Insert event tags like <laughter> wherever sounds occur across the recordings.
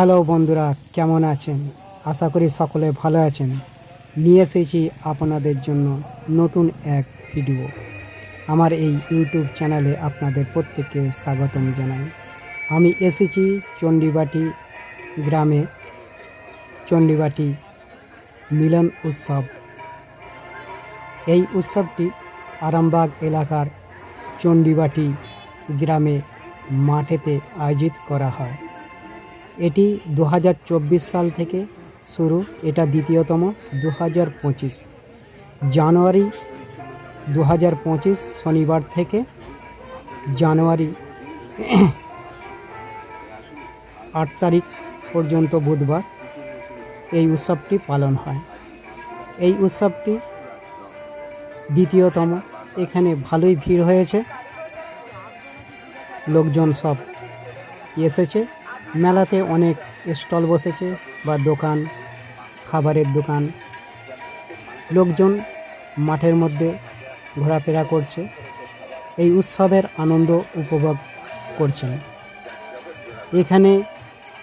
Hello বন্ধুরা, কেমন আছেন? আশা করি সকলে ভালো আছেন। নিয়ে এসেছি আপনাদের জন্য নতুন এক ভিডিও। আমার এই ইউটিউব চ্যানেলে আপনাদের প্রত্যেককে স্বাগতম জানাই। আমি এসেছি চণ্ডীবাটি গ্রামে। চণ্ডীবাটি মিলন উৎসব। এই উৎসবটি আরামবাগ এলাকার চণ্ডীবাটি গ্রামে মাঠেতে আয়োজিত করা হয়। এটি দু হাজার চব্বিশ সাল থেকে শুরু, এটা দ্বিতীয়তম দু হাজার পঁচিশ। জানুয়ারি দু হাজার পঁচিশ, শনিবার থেকে জানুয়ারি <clears throat> আট তারিখ পর্যন্ত বুধবার এই উৎসবটি পালন হয়। এই উৎসবটি দ্বিতীয়তম, এখানে ভালোই ভিড় হয়েছে। লোকজন সব এসেছে। মেলাতে অনেক স্টল বসেছে বা দোকান, খাবারের দোকান। লোকজন মাঠের মধ্যে ঘোরাফেরা করছে। এই উৎসবের আনন্দ উপভোগ করছেন। এখানে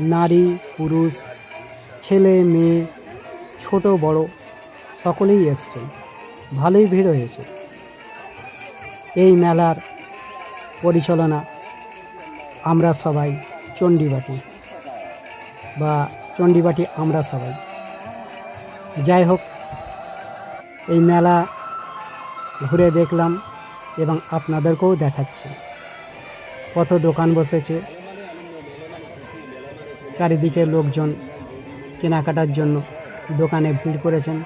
নারী, পুরুষ, ছেলে, মেয়ে, ছোট, বড় সকলেই এসছে ভালোই ভিড় হয়েছে। এই মেলার পরিচালনা আমরা সবাই চণ্ডীবাটি বা চণ্ডীবাটি আমরা সবাই। যাই হোক, এই মেলা ঘুরে দেখলাম এবং আপনাদেরকেও দেখাচ্ছি। কত দোকান বসেছে, চারিদিকে লোকজন কেনাকাটার জন্য দোকানে ভিড় করেছেন।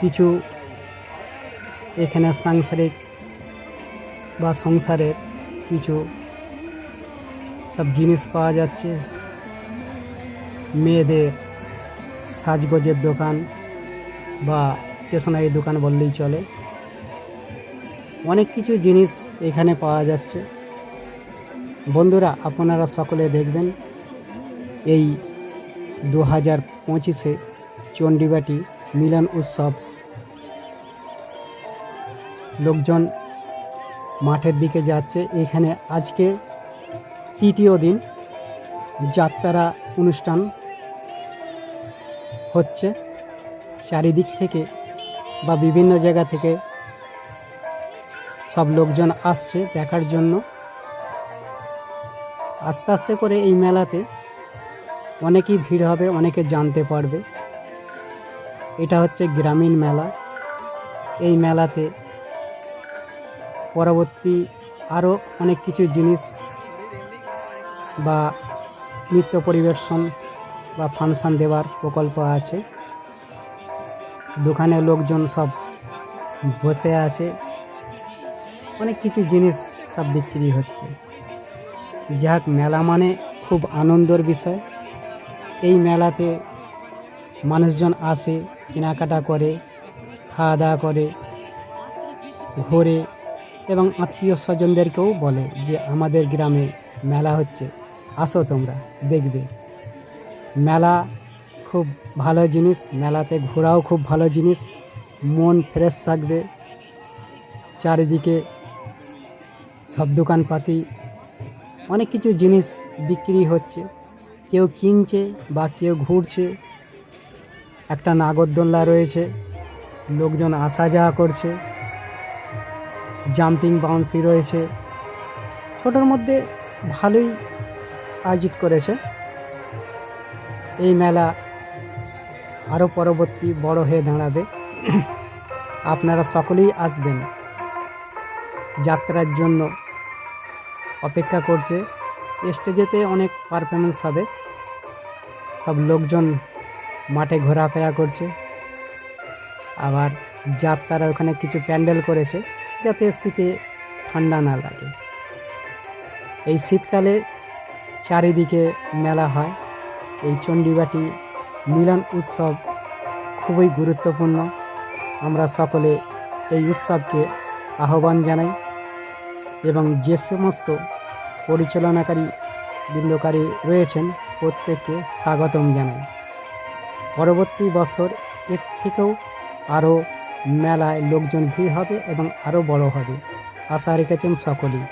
কিছু এখানে সাংসারিক বা সংসারের কিছু সব জিনিস পাওয়া যাচ্ছে। মেয়েদের সাজগোজের দোকান বা স্টেশনারি দোকান বললেই চলে। অনেক কিছু জিনিস এখানে পাওয়া যাচ্ছে। বন্ধুরা, আপনারা সকলে দেখবেন, এই দু হাজার পঁচিশে চণ্ডীবাটি মিলন উৎসব। লোকজন মাঠের দিকে যাচ্ছে। এখানে আজকে তৃতীয় দিন যাত্রা অনুষ্ঠান হচ্ছে চারিদিক থেকে বা বিভিন্ন জায়গা থেকে সব লোকজন আসছে দেখার জন্য। আস্তে আস্তে করে এই মেলাতে অনেকই ভিড় হবে, অনেকে জানতে পারবে। এটা হচ্ছে গ্রামীণ মেলা। এই মেলাতে পরবর্তী আরও অনেক কিছু জিনিস বা নৃত্য পরিবেশন বা ফাংশন দেওয়ার প্রকল্প আছে। দোকানে লোকজন সব বসে আছে। অনেক কিছু জিনিস সব বিক্রি হচ্ছে। যাক, মেলা মানে খুব আনন্দের বিষয়। এই মেলাতে মানুষজন আসে, কেনাকাটা করে খাওয়া দাওয়া করে, ঘোরে এবং আত্মীয় স্বজনদেরকেও বলে যে, আমাদের গ্রামে মেলা হচ্ছে। আসো তোমরা, দেখবে। মেলা খুব ভালো জিনিস, মেলাতে ঘোরাও খুব ভালো জিনিস, মন ফ্রেশ থাকবে। চারিদিকে সব দোকানপাতি, অনেক কিছু জিনিস বিক্রি হচ্ছে। কেউ কিনছে বা কেউ ঘুরছে। একটা নাগরদোল্লা রয়েছে, লোকজন আসা যাওয়া করছে। জাম্পিং বাউন্সি রয়েছে। ছোটোর মধ্যে ভালোই আয়োজিত করেছে। এই মেলা আরও পরবর্তী বড় হয়ে দাঁড়াবে। আপনারা সকলেই আসবেন। যাত্রার জন্য অপেক্ষা করছে। স্টেজেতে অনেক পারফরমেন্স হবে। সব লোকজন মাঠে ঘোরাফেরা করছে। আবার যাত্রারা ওখানে কিছু প্যান্ডেল করেছে। যাতে শীতে ঠান্ডা না লাগে। এই শীতকালে চারিদিকে মেলা হয়। এই চণ্ডীবাটি মিলন উৎসব খুবই গুরুত্বপূর্ণ। আমরা সকলে এই উৎসবকে আহ্বান জানাই এবং যে সমস্ত পরিচালনাকারী বৃন্দকারী রয়েছেন প্রত্যেককে স্বাগতম জানাই। পরবর্তী বছর এর থেকেও আরও মেলায় লোকজন ভিড় হবে এবং আরও বড় হবে। আশা রেখেছেন সকলেই।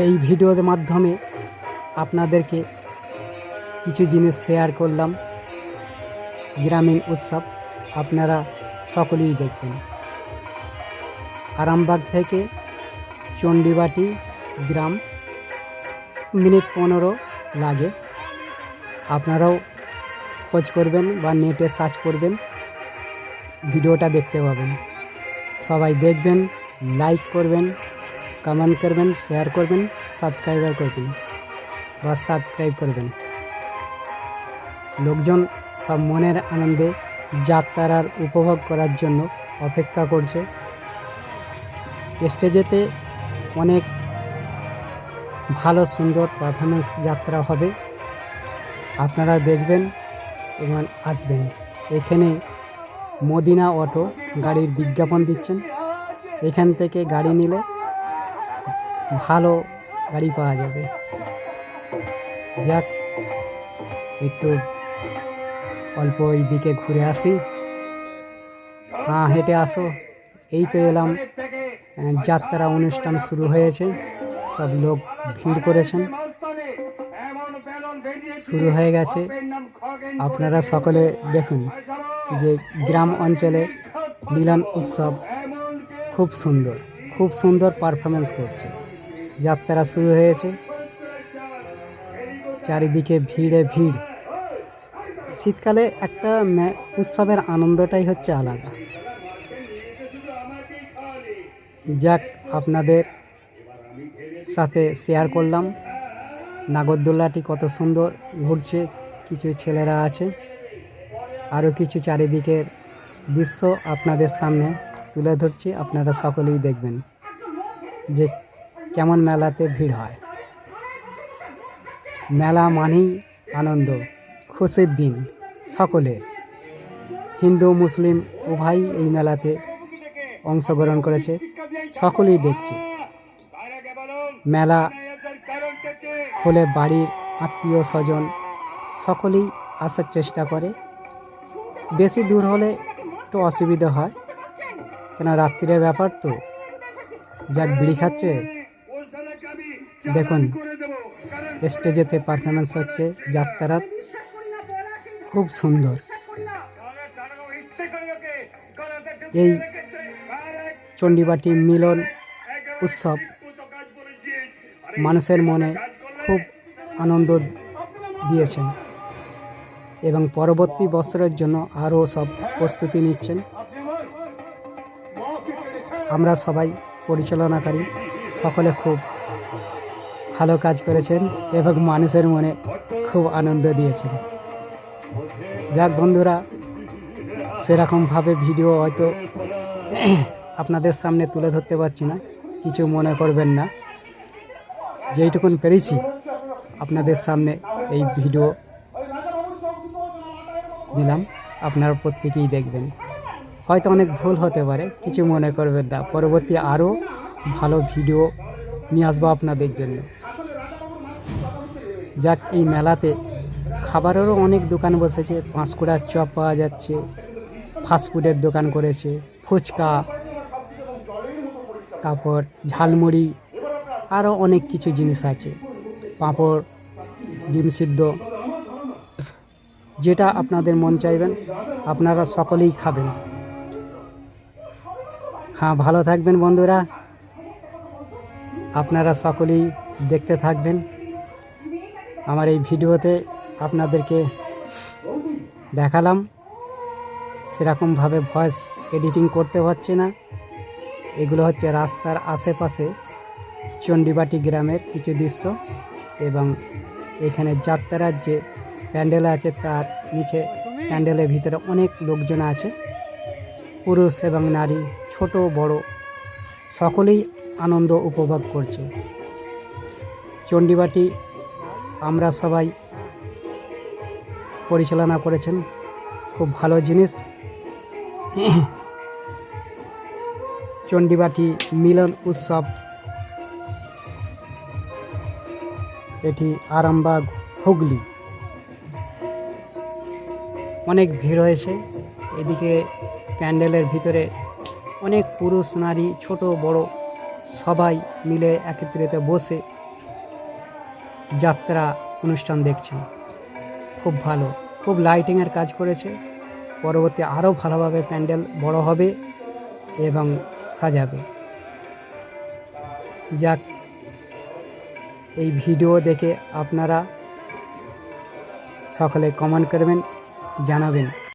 এই ভিডিওর মাধ্যমে আপনাদেরকে কিছু জিনিস শেয়ার করলাম। গ্রামীণ উৎসব আপনারা সকলেই দেখবেন। আরামবাগ থেকে চণ্ডীবাটি গ্রাম মিনিট পনেরো লাগে। আপনারাও খোঁজ করবেন বা নেটে সার্চ করবেন, ভিডিওটা দেখতে পাবেন। সবাই দেখবেন, লাইক করবেন কমেন্ট করবেন, শেয়ার করবেন, সাবস্ক্রাইবার করবেন বা সাবস্ক্রাইব করবেন। লোকজন সব মনের আনন্দে যাত্রার উপভোগ করার জন্য অপেক্ষা করছে। স্টেজেতে অনেক ভালো, সুন্দর পারফরমেন্স যাত্রা হবে। আপনারা দেখবেন এবং আসবেন। এখানে মদিনা অটো গাড়ির বিজ্ঞাপন দিচ্ছেন। এখান থেকে গাড়ি নিলে ভালো গাড়ি পাওয়া যাবে। যাক, একটু অল্প এই দিকে ঘুরে আসি। হ্যাঁ হেঁটে আসো। এই তো এলাম। যাত্রা অনুষ্ঠান শুরু হয়েছে। সব লোক ভিড় করেছেন। শুরু হয়ে গেছে। আপনারা সকলে দেখুন যে গ্রাম অঞ্চলে মিলন উৎসব খুব সুন্দর খুব সুন্দর পারফরমেন্স করছে। যাত্রা শুরু হয়েছে। চারিদিকে ভিড়ে ভিড়। শীতকালে একটা উৎসবের আনন্দটাই হচ্ছে আলাদা। যাক, আপনাদের সাথে শেয়ার করলাম। নাগরদোল্লাটি কত সুন্দর ঘুরছে, কিছু ছেলেরা আছে। আরও কিছু চারিদিকের দৃশ্য আপনাদের সামনে তুলে ধরছি, আপনারা সকলেই দেখবেন। যে কেমন মেলাতে ভিড় হয়? মেলা মানেই আনন্দ, খুশির দিন সকলের। হিন্দু, মুসলিম উভয়ই এই মেলাতে অংশগ্রহণ করেছে, সকলেই দেখছে। মেলা হলে বাড়ির আত্মীয় স্বজন সকলেই আসার চেষ্টা করে। বেশি দূর হলে একটু অসুবিধা হয়। কেন রাত্রির ব্যাপার তো। যাক, বিড়ি খাচ্ছে। দেখুন, স্টেজেতে পারফরমেন্স হচ্ছে, যাত্রার খুব সুন্দর। এই চণ্ডীবাটি মিলন উৎসব মানুষের মনে খুব আনন্দ দিয়েছেন এবং পরবর্তী বছরের জন্য আরও সব প্রস্তুতি নিচ্ছেন। আমরা সবাই পরিচালনাকারী, সকলে খুব ভালো কাজ করেছেন এবং মানুষের মনে খুব আনন্দ দিয়েছেন। যাক বন্ধুরা, সেরকমভাবে ভিডিও হয়তো আপনাদের সামনে তুলে ধরতে পারছি না, কিছু মনে করবেন না। যেইটুকুন পেরেছি, আপনাদের সামনে এই ভিডিও দিলাম, আপনারা প্রত্যেকেই দেখবেন। হয়তো অনেক ভুল হতে পারে, কিছু মনে করবেন না। পরবর্তী আরও ভালো ভিডিও নিয়ে আসব আপনাদের জন্য। যাক, এই মেলাতে খাবারেরও অনেক দোকান বসেছে। পাঁশকুড়ার চপ পাওয়া যাচ্ছে, ফাস্টফুডের দোকান করেছে, ফুচকা, তারপর ঝালমুড়ি, আরও অনেক কিছু জিনিস আছে। পাঁপড়, ডিম সিদ্ধ, যেটা আপনাদের মন চাইবেন, আপনারা সকলেই খাবেন। হ্যাঁ ভালো থাকবেন বন্ধুরা। আপনারা সকলেই দেখতে থাকবেন। আমার এই ভিডিওতে আপনাদেরকে দেখালাম। সেরকমভাবে ভয়েস এডিটিং করতে হচ্ছে না। এগুলো হচ্ছে রাস্তার আশেপাশে চণ্ডীবাটি গ্রামের কিছু দৃশ্য এবং এখানে যাত্রার যে প্যান্ডেল আছে তার নিচে প্যান্ডেলের ভিতরে অনেক লোকজন আছে। পুরুষ এবং নারী, ছোট, বড়, সকলেই আনন্দ উপভোগ করছে। চণ্ডীবাটি আমরা সবাই পরিচালনা করেছেন। খুব ভালো জিনিস। চণ্ডীবাটি মিলন উৎসব। এটি আরামবাগ, হুগলি। অনেক ভিড় হয়েছে। এদিকে প্যান্ডেলের ভিতরে অনেক পুরুষ, নারী, ছোট, বড় সবাই মিলে একত্রিত বসে যাত্রা অনুষ্ঠান দেখছেন। খুব ভালো। খুব লাইটিংয়ের কাজ করেছে। পরবর্তী আরও ভালোভাবে প্যান্ডেল বড় হবে এবং সাজাবে। যাক, এই ভিডিও দেখে আপনারা সকলে কমেন্ট করবেন, জানাবেন।